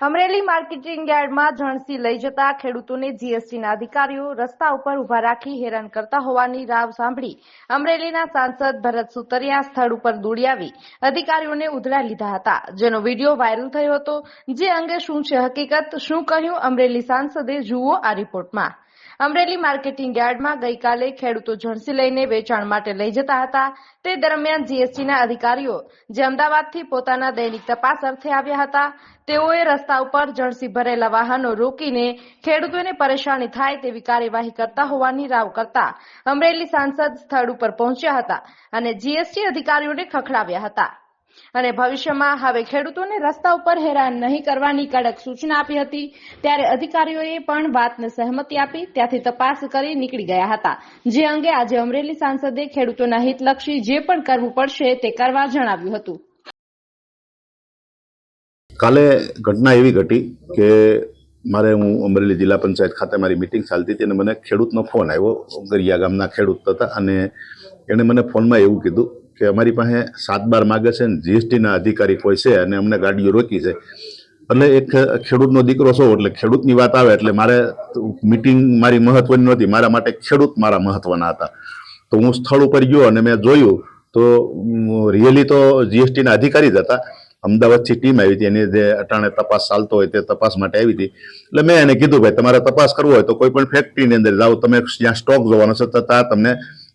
Amreli marketing યાર્ડમાં જણસી લઈ જતા ખેડૂતોને જીએસટીના અધિકારીઓ રસ્તા ઉપર ઊભા રાખી હેરાન કરતા હોવાની રાવ સાંભળી અમરેલીના સાંસદ ભરત સુતરિયા સ્થળ ઉપર દોડી આવી. અધિકારીઓને ઉધડા લીધા હતા. જેનો વીડિયો વાયરલ થયો હતો, જે અંગે શું છે હકીકત, શું કહ્યું અમરેલી સાંસદે જુઓ આ રિપોર્ટમાં. અમરેલી માર્કેટિંગ યાર્ડમાં ગઈકાલે ખેડૂતો જણસી લઈને વેચાણ માટે લઈ જતા હતા. તે દરમિયાન જીએસટીના અધિકારીઓ જે અમદાવાદથી પોતાના દૈનિક તપાસ અર્થે આવ્યા હતા, તેઓએ રસ્તા ઉપર જણસી ભરેલા વાહનો રોકીને ખેડૂતોને પરેશાની થાય તેવી કાર્યવાહી કરતા હોવાની રાવ કરતા અમરેલી સાંસદ સ્થળ ઉપર પહોંચ્યા હતા અને જીએસટી અધિકારીઓને ખખડાવ્યા હતા. અને ભવિષ્યમાં હવે ખેડૂતોને રસ્તા ઉપર હેરાન નહીં કરવાની કડક સૂચના આપી હતી. ત્યારે અધિકારીઓએ પણ વાતને સહમતિ આપી. ત્યાંથી તપાસ કરી નીકળી ગયા હતા. જે અંગે આજે અમરેલી સાંસદે ખેડૂતોના હિતલક્ષી જે પણ કરવું પડશે તે કરવા જણાવ્યું હતું. કાલે ઘટના એવી ઘટી કે મારે હું અમરેલી જિલ્લા પંચાયત ખાતે મારી મિટિંગ ચાલતી હતી અને મને ખેડૂતનો ફોન આવ્યો. ગરિયા ગામના ખેડૂત હતા અને એણે મને ફોનમાં એવું કીધું કે અમારી પાસે સાત બાર માગે છે ને જીએસટીના અધિકારી કોઈ છે અને અમને ગાડીઓ રોકી છે. એટલે એક ખેડૂતનો દીકરો છો, એટલે ખેડૂતની વાત આવે, એટલે મારે મિટિંગ મારી મહત્વની નહોતી, મારા માટે ખેડૂત મારા મહત્વના હતા. તો હું સ્થળ ઉપર ગયો અને મેં જોયું, તો રિયલી તો જીએસટીના અધિકારી જ હતા. અમદાવાદથી ટીમ આવી હતી, એની જે અટાણે તપાસ ચાલતો હોય તે તપાસ માટે આવી હતી. એટલે મેં એને કીધું, ભાઈ, તમારે તપાસ કરવો હોય તો કોઈ પણ ફેક્ટરીની અંદર જાઓ, તમે જ્યાં સ્ટોક જોવાનો છે, તો ત્યાં તમને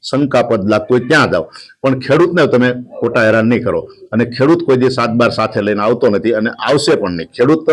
શંકાપદ લાગતું હોય ત્યાં જાઓ. પણ ખેડૂતને તમે ખોટા હેરાન નહીં કરો. અને ખેડૂત કોઈ દી સાત બાર સાથે લઈને આવતો નથી અને આવશે પણ નહીં. ખેડૂત,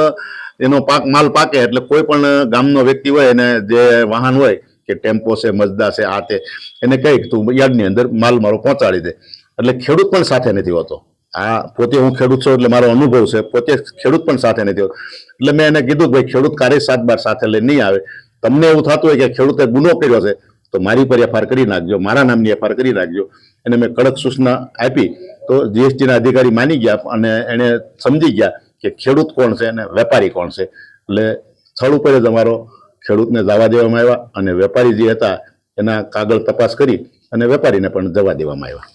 એનો પાક, માલ પાકે એટલે કોઈ પણ ગામનો વ્યક્તિ હોય એને જે વાહન હોય કે ટેમ્પો છે, મજદા છે, આ તે, એને કહી તું યાર્ડની અંદર માલ મારો પહોંચાડી દે. એટલે ખેડૂત પણ સાથે નથી હોતો. આ પોતે હું ખેડૂત છું એટલે મારો અનુભવ છે. પોતે ખેડૂત પણ સાથે નથી હોતો. એટલે મેં એને કીધું કે ભાઈ ખેડૂત કાર્ય સાત બાર સાથે લઈને નહીં આવે. તમને એવું થતું હોય કે ખેડૂતે ગુનો કર્યો છે તો મારી પર એફઆર કરી નાખજો, મારા નામની એફઆર કરી નાખજો. એને મેં કડક સૂચના આપી તો જીએસટીના અધિકારી માની ગયા અને એણે સમજી ગયા કે ખેડૂત કોણ છે અને વેપારી કોણ છે. એટલે સ્થળ ઉપર જ અમારો ખેડૂતને જવા દેવામાં આવ્યા અને વેપારી જે હતા એના કાગળ તપાસ કરી અને વેપારીને પણ જવા દેવામાં આવ્યા.